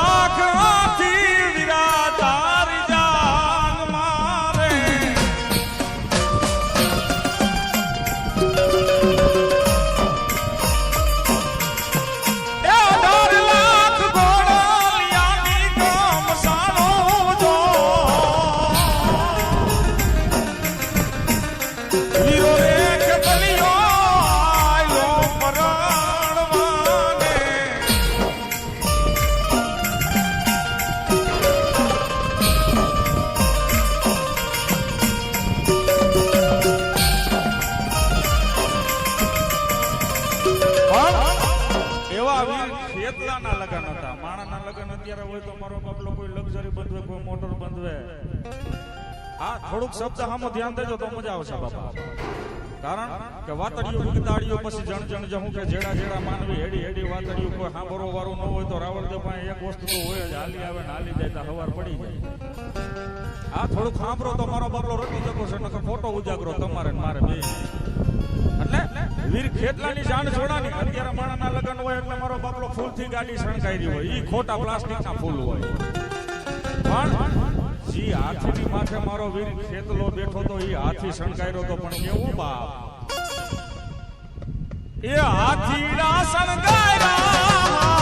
નવ લાખ ખેતલાના લગન હતા. માણાના લગન અત્યારે હોય તો મારો બાપલો કોઈ લક્ઝરી બંધવે, કોઈ મોટર બંધવે. હા, થોડુંક શબ્દ સામો ધ્યાન દેજો તો મજા આવશે બાપા. કારણ કે વાતડીઓ વિગતાડીઓ પછી જણ જણ જહું કે જેડા જેડા માનવી, હેડી હેડી વાતડીઓ કોઈ સાંભળો વાળું ન હોય તો રાવણ દેવ પાસે એક વસ્તુ તો હોય જ, હાલી આવે ને હાલી જાય, તો હવાર પડી જાય. આ થોડુંક સાંભળો તો મારો બાપલો રોટી જગો છે, નકર ફોટો ઉજાગરો તમારે મારે બે. વીર ખેતલાની જાણ જોડાની. અત્યારે માણાના લગ્ન હોય એટલે મારો બાપલો ફૂલથી ગાડી શણગાઈ હોય. ઈ ખોટા પ્લાસ્ટિકના ફૂલ હોય. પણ જી હાથીની માથે મારો વીર ખેતલો બેઠો તો ઈ હાથી શણગાયરો તો પણ કેવું બાપ? એ હાથીડા શણગાયરા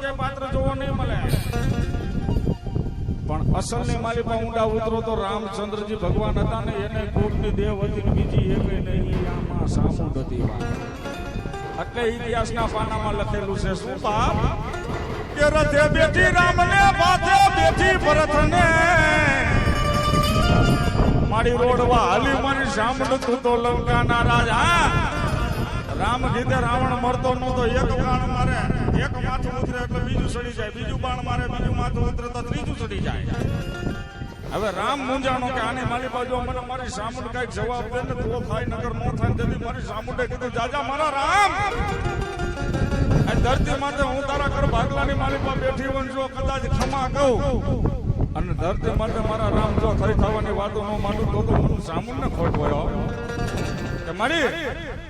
ચામુંડનું પાત્ર જોવો નહીં મળે. પણ અસલની માલિકા ઊંડા ઉતરો તો રામચંદ્રજી ભગવાન હતા ને એને કોકની દેવ હતી બીજી એક નહીં આમાં સામુંડ હતી એટલે ઇતિહાસના પાનામાં લખેલું છે, શું બાપ? કે રથે બેઠી રામને માથે બેઠી ભરતને. મારી રોડવા હાલી મારી સાંભળું તું તો લંકાના રાજા. રામ કીધે રાવણ મરતો નતો એક બાણ મારે. માથું ઉતરે એટલે બીજું સડી જાય. બીજું બાણ મારે, બીજું માથું ઉતરે તો ત્રીજું સડી જાય. હવે રામ મુંજાણો કે આની મારી બાજુ મને મારી સામુંડ કંઈક જવાબ દે ને તો થાય નગર નો થાય તેથી મારી સામુંડે કીધું, જાજા મારા રામ. ધરતી માતે હું તારા કર ભાગલાની મારી પાસે બેઠી હોઉં જો કદાચ ખમા કહું. અને ધરતી માટે મારા રામ જો થઈ થવાની વાતો ન માનું તો તો મને સામુંડ ને ખોટ હો. કે મારી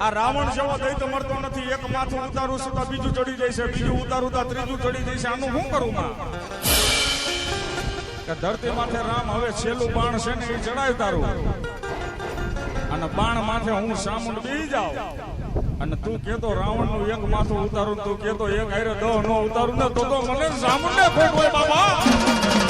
આ રાવણ જેવો દૈત તો મળતો નથી. એક માથું ઉતારું છું તો બીજું ચડી જાય છે. બીજું ઉતારું તો ત્રીજું ચડી જાય છે. આનું શું કરું માં? કે ધરતી માથે રામ હવે છેલ્લું બાણ છે ને એ ચડાય તારું. અને બાણ માથે હું સામુંડ બી જાઉં. અને તું કેતો રાવણનું એક માથું ઉતારું તું કેતો એક હારે દહ નો ઉતારું ને તો મને સામુંડ ને બાબા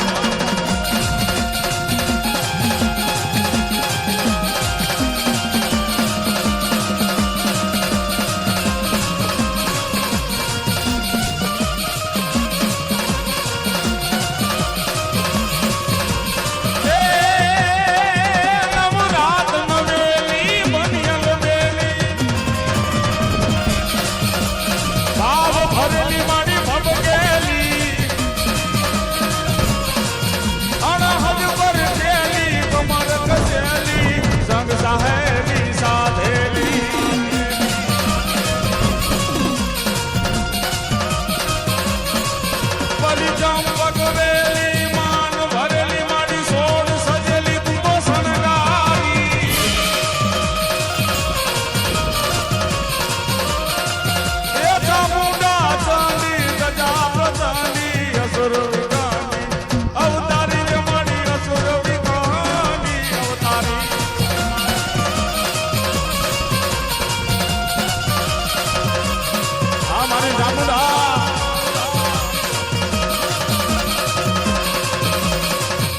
આ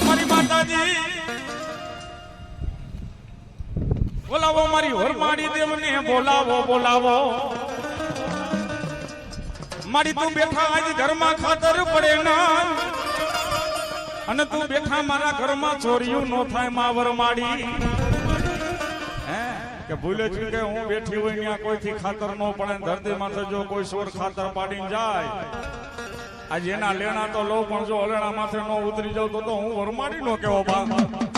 મારી ચામુંડા મારી માતાજી બોલાવો બોલાવો બોલાવો. મારી તું બેઠા આજ ઘરમાં ખાતર પડે ના. અને તું બેઠા મારા ઘરમાં છોરિયું નો થાય, માવર હે કે ભૂલે છે કે હું બેઠી હોય ત્યાં કોઈથી ખાતર ન પડે ધરતી માથે જો કોઈ સોર ખાતર પાડીને જાય. આજે એના લેણા તો લો પણ જો હલેણા માથે ન ઉતરી જાવ તો હું વરમાડી નો કેવો બા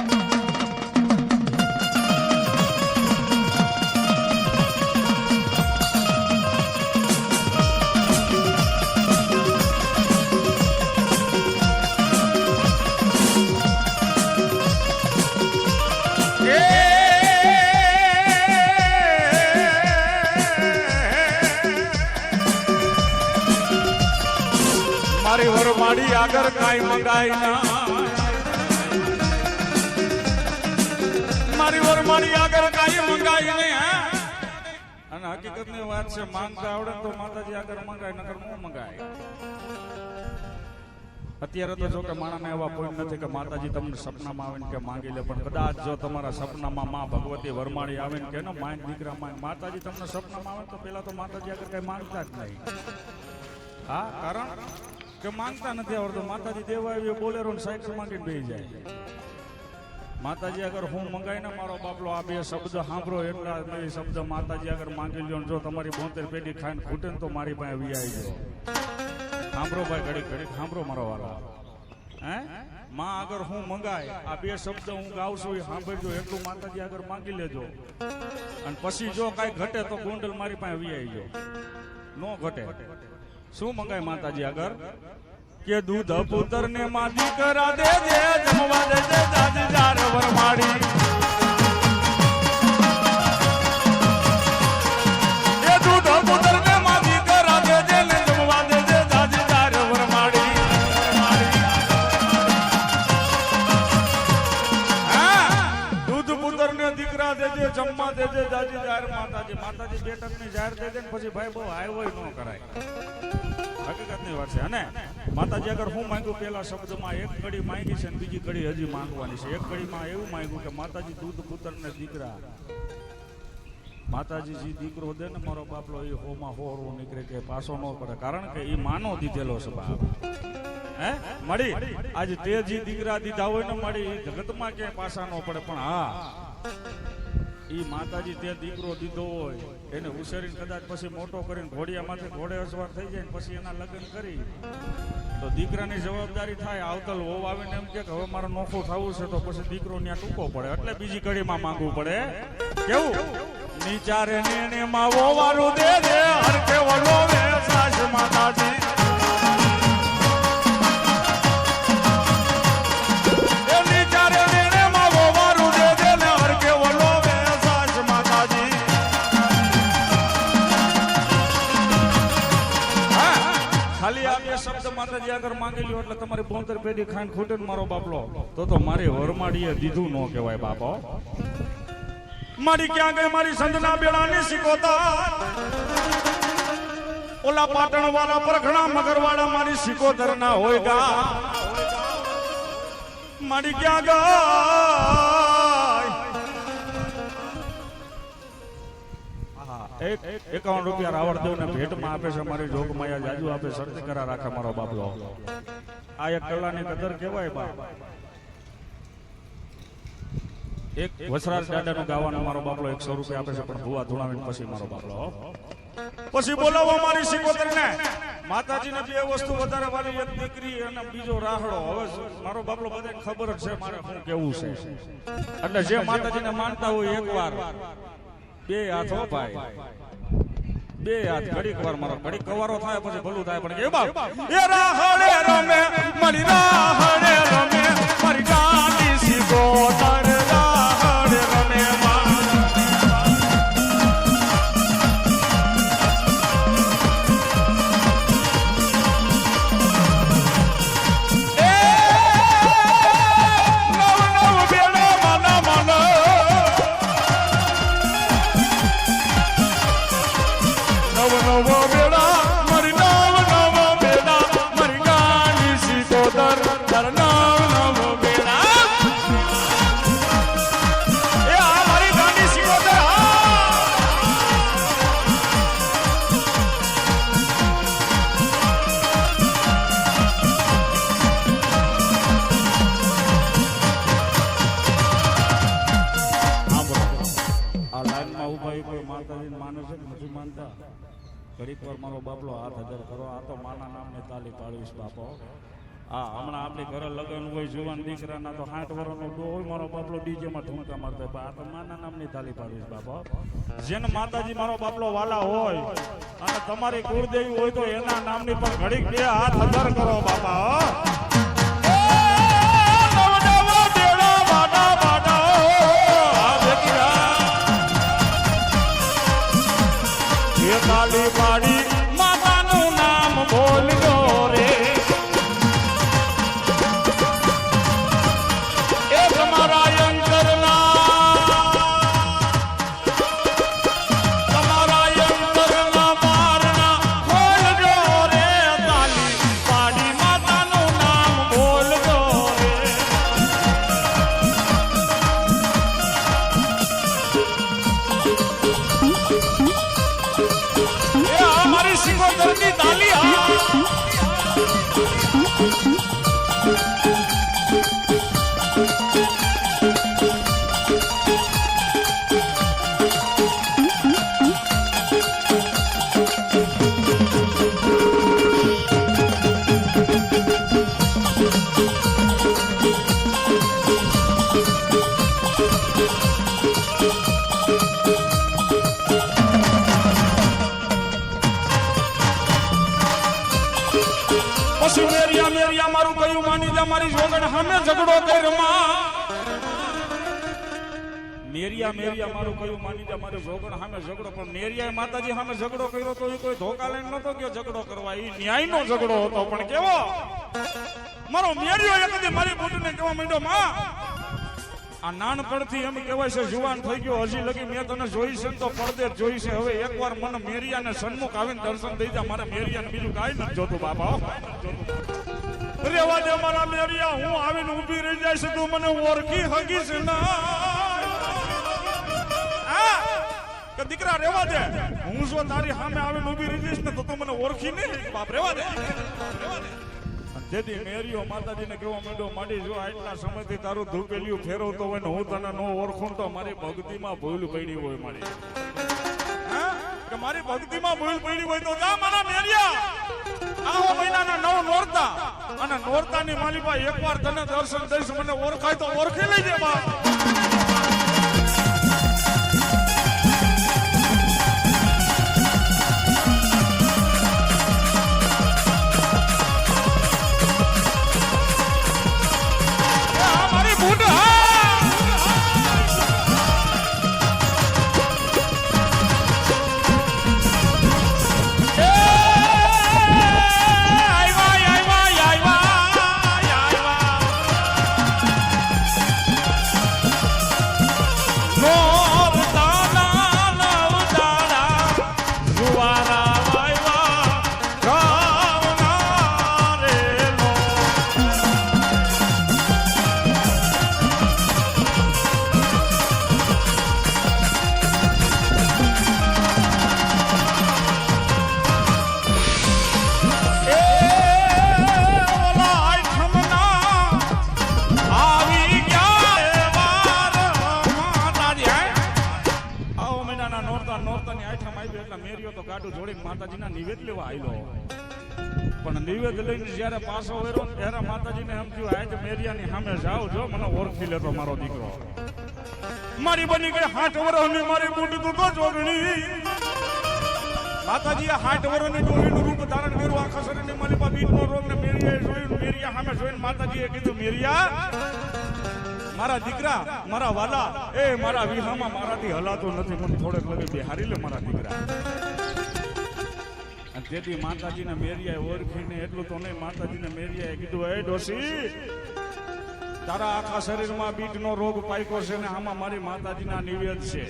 વરમાડી આગળ કાંઈ મંગાય ના. મારી વરમાડી આગળ કાંઈ મંગાય નહીં અને હકીકતની વાત છે માંગતા આવડે તો માતાજી આગળ મંગાય, નકર હું મંગાય? અત્યારે તો જો કે માણસને એવા પોઈન્ટ નથી કે માતાજી તમને સપનામાં આવીને કે માંગી લે, પણ કદાચ જો તમારા સપનામાં માં ભગવતી વરમાળી આવીને કે ને માંગ દીકરા માય માતાજી તમને સપનામાં આવે તો પેલા તો માતાજી આગળ કઈ માંગતા જ નહીં. હા, કારણ? કે માંગતા નથી આવડતું. માતાજી દેવા આવી બોલેરો સાઈડ માંગીને બેસી જાય. માતાજી અગર હું મંગાઈને મારો બાપલો, આ બે શબ્દ સાંભળો, એટલા બે શબ્દ માતાજી આગળ માંગી લ્યો જો તમારી બોતેર પેઢી ખાઈને ખૂટે તો મારી પાસે આવી આવી જાઓ. સાંભળો ભાઈ ઘડી ઘડી સાંભળો મારો વાળો હે? માં આગળ હું મંગાય, આ બે શબ્દ હું ગાઉં છું, એ સાંભળજો, એટલું માતાજી આગળ માંગી લેજો. અને પછી જો કાંઈ ઘટે તો ગુંડલ મારી પાસે આવી આવી જાઓ. નો ઘટે. શું મંગાય માતાજી આગળ? કે દૂધ પુત્ર ને માટી કરા દે જમવા દે દે દાદી જાર વરમાડી દેજે, જમવા દેજે, દાદી જાહેર માતાજી. માતાજી બેટકની જાહેર દે પછી ભાઈ બહુ હોય ન કરાય. હકીકતની વાત છે અને માતાજી, અગર હું માંગ્યું, પેલા શબ્દમાં એક કડી માંગી છે ને બીજી કડી હજી માંગવાની છે. એક કડીમાં એવું માંગ્યું કે માતાજી દૂધ પુત્ર ને દીકરા. માતાજી જે દીકરો દે ને મારો બાપલો, એ હોમાં હોરવો નીકળે કે પાછો ન પડે. કારણ કે એ માનો દીધેલો છે બાપ. હે? મળી? આજે તે જે દીકરા દીધા હોય ને મળી જગતમાં ક્યાંય પાછા ન પડે. પણ હા ઈ માતાજી તે દીકરો દીધો હોય, એને ઉછેરીને કદાચ પછી મોટો કરીને ઘોડિયામાંથી ઘોડે અસવાર થઈ જાય પછી એના લગ્ન કરી. તો દીકરાની જવાબદારી થાય, આવતલ હોવ આવીને એમ કે હવે મારે નોખું થવું છે તો પછી દીકરો ત્યાં ટૂંકો પડે. એટલે બીજી કડીમાં માંગવું પડે. કેવું? નીચારે નેને માવો વોવારું દે દે હર કે વે સાસ માતાજી. માતાજી મારો મારી મારી ક્યાં ગઈ? મારી સંજના બેડાની સિકોતર ઓલા પાટણ વાળા પરખણા મગરવાડા મારી સિકોતર ના હોય ગા. મારી ક્યાં ગઈ? એકાવન રૂપિયા રાવણદેવ ને ભેટમાં આપે છે, મારી જોગમાયા જાજુ આપે, શરતી કરા રાખે મારો બાપલો. આ એક કલાની કદર કેવાય બા. એક વસરાજ દાદાનું ગાવાનું મારો બાપલો એકસો રૂપિયા આપે છે, પણ ભૂવા ધુણાવીને પછી મારો બાપલો. પછી બોલાવો મારી સિકોતર ને માતાજીને બે વસ્તુ વધારે વાલી એક દીકરી અને બીજો રાહડો. હવે મારો બાપલો બધાને ખબર જ છે મારે શું કેવું છે. એટલે જે માતાજીને માનતા હોય એકવાર બે હાથ હો ભાઈ. બે હાથ ઘડીક વાર મારો ઘડીક કવારો થાય પછી ભલું થાય પણ એ બાપ. એ રાહડે રમે મારી રાહડે રમે મારી ગાડી સી તર. ઊભા કોઈ માતાજીને માને નથી માનતા ઘડીક વાર મારો બાપલો હાથ હજાર કરો આ તો માના નામને તાલી પાડવીશ બાપો હા હમણાં આપણી ઘરે લગ્ન હોય જુવાન દીકરાના તો સાઠ વર્ષનો ડો હોય મારો બાપલો ડીજેમાં ઠુમકા મારતો આ તો માના નામની તાલી પાડવીશ બાપો જેને માતાજી મારો બાપલો વાલા હોય અને તમારી કુળદેવી હોય તો એના નામની પણ ઘડીક બે હાથ હજાર કરો બાપા સામે ઝઘડો કર્યો મેરિયા મેરિયા, મારું કયું માની જા, મારે જોગણ સામે ઝઘડો, પણ મેરિયાએ માતાજી સામે ઝઘડો કર્યો તો એ કોઈ ધોકા લઈને નતો ગયો ઝઘડો કરવા. એ ન્યાયનો ઝઘડો હતો, પણ કેવો? મારો મેરિયો એક મારી બુટને કેવા માંડ્યો, માં, આ નાનપણથી એમ કહેવાય છે, જુવાન થઈ ગયો, હજી લગી મેં તને જોઈ છે તો પડદે જોઈ છે. હવે એકવાર મને મેરિયાને સન્મુખ આવીને દર્શન દઈ જા, મારે મેરિયાને બીજું કાંઈ નથી જોતું, બાપા. રેવા દે મારા મેરિયા, હું આવીને ઊભી રહી છે, તું મને ઓળખી હગીશ ના. કે દીકરા, રેવા દે. હું જો તારી સામે આવીને ઊભી રહી જઈશ ને તો તું મને ઓળખી નહીં બાપ, રેવા દે. જેથી મેરીઓ માતાજીને કેવો માંડ્યો, માડી, જો આટલા સમયથી તારું ધૂપેલિયું ફેરવતો હોય ને હું તને નો ઓળખું તો મારી ભક્તિમાં ભૂલ પડી હોય મારી? કે મારી ભક્તિમાં ભૂલ પડી હોય તો જા મારા મેરિયા આહો મહિનાના નવ નોરતા. અને નોરતાની માલિકા એકવાર તને દર્શન દઈશ, મને ઓળખાય તો ઓળખી લેજે બા ગાડું જોડીને માતાજીના નિવેદ લેવા આયલો. પણ નિવેદ લઈને જ્યારે પાછો વેરો, ત્યારે માતાજીને એમ થયું, આજ મેરિયાની સામે જાઓ જો, મને ઓળખી લેતો મારો દીકરો. મારી બની ગઈ હાથ વરોની મારી બુટી તો જોગણી માતાજીએ હાથ વરોની ડોલીનું રૂપ ધારણ કર્યું, આખા શરીરની માલિપા બીટનો રોગ ને મેરિયાએ જોયું મેરિયા સામે જોઈને માતાજીએ કીધું, મેરિયા, મારા દીકરા, મારા વાલા, એ મારા વિહામાં મારાથી હલાતું નથી, મને થોડેક લગે બિહારી લે મારા દીકરા. તેથી માતાજીને મેરિયાએ ઓળખીને, એટલું તો નહીં, માતાજીને મેરિયાએ કીધું, હે ડોસી તારા આખા શરીરમાં બીટનો રોગ પાક્યો છે ને આમાં મારી માતાજીના નિવેદ છે.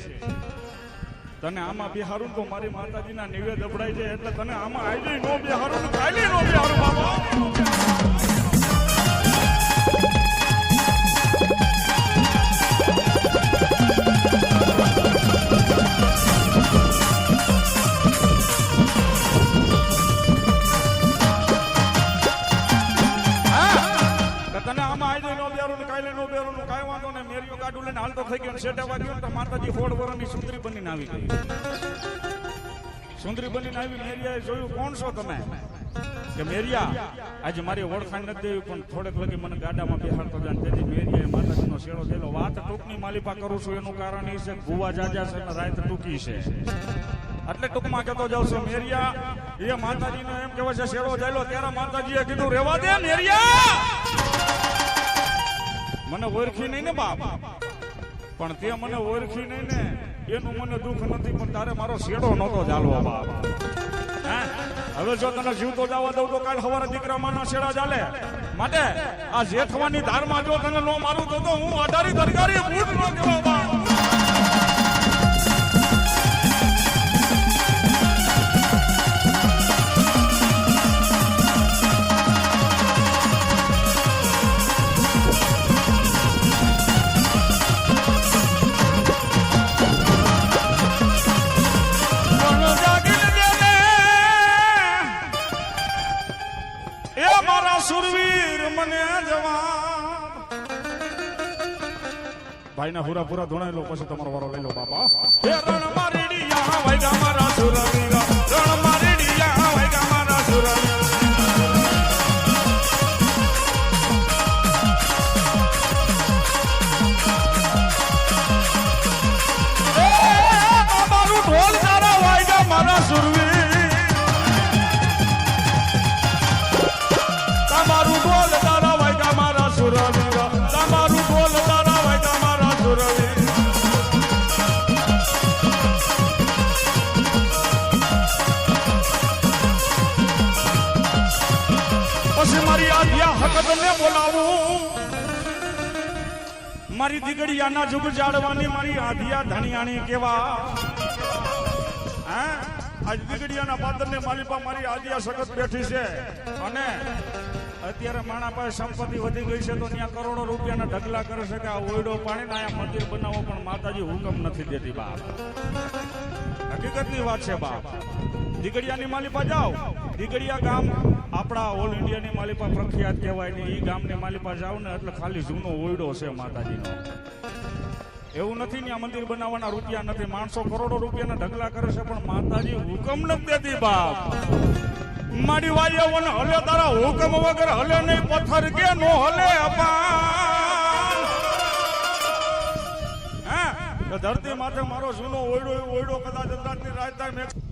તને આમાં બિહારું તો મારી માતાજીના નિવેદ અપડાય છે એટલે તને આમાં આવી નો બિહારું ખાલી નો બિહારું બાબા લઈને થઈ ગયો ને શેઠે વાગ્યો તો માતાજી ફોડ વરની સુંદરી બનીને આવી ગઈ. સુંદરી બનીને આવી મેરિયાએ જોયું, કોણ છો તમે? કે મેરિયા, આજે મારી ઓળખાણ નથી દેવી, પણ થોડેક લગી મને ગાડામાં બેહાડતો જાય તેથી મેરિયાએ માતાજીનો શેડો દેલો વાત ટૂંકની માલિપા કરું છું, એનું કારણ એ છે ગુવા જાજા છે અને રાત ટૂંકી છે. એટલે ટૂંકમાં કહેતો જાઉં છું, મેરિયા, એ માતાજીનો એમ કહેવાય છે શેડો જાયલો ત્યારે માતાજીએ કીધું, રેવા દે મેરિયા. મને ઓળખી નહીં ને બાપ. પણ તે મને ઓળખી નહીં ને, એનું મને દુઃખ નથી, પણ તારે મારો શેડો નહોતો ચાલવો બાપ? હવે જો તને જીવતો જવા દઉં તો કાલ સવારે દીકરા માના શેડા ચાલે. માટે આ જેઠવાની ધારમાં જો તને નો મારું તો હું અઢારી દરગારી બૂટ નો કહેવા બાપ. ભાઈના પૂરા પૂરા ધોણાઈ લો પછી તમારો વારો લઈ લો, બાપા. રણ મારા રણ મારી મારી દીકડીયાના જુગ જાળવાની મારી આધિયા ધણિયાણી કેવા? હા? આજ દીકડીયાના પાદરને માલિપા મારી આધિયા સખત બેઠી છે. અને અત્યારે માણા પાસે સંપત્તિ વધી ગઈ છે તો ત્યાં કરોડો રૂપિયાના ઢગલા કરે છે કે આ ઓયડો પાણી ને અહીંયા મંદિર બનાવો, પણ માતાજી હુકમ નથી દેતી બાપ. હકીકતની વાત છે બાપ. દીકડિયાની માલિપા જાઓ. દીકડિયા ગામ આપણા ઓલ ઇન્ડિયાની માલિપા પ્રખ્યાત કહેવાય ને એ ગામની માલિપા જાઓ ને એટલે ખાલી જૂનો ઓયડો છે માતાજીનો. એવું નથી ને આ મંદિર બનાવવાના રૂપિયા નથી. માણસો કરોડો રૂપિયાના ઢગલા કરે છે, પણ માતાજી હુકમ નથી દેતી બાપ. મારી વાયવન હલે, તારા હુકમ વગર હલે નહીં, પથ્થર કે નો હલે અપા ધરતી માથે મારો જૂનો ઓયડો ઓયડો કદાચ અંદાજની રાજધાની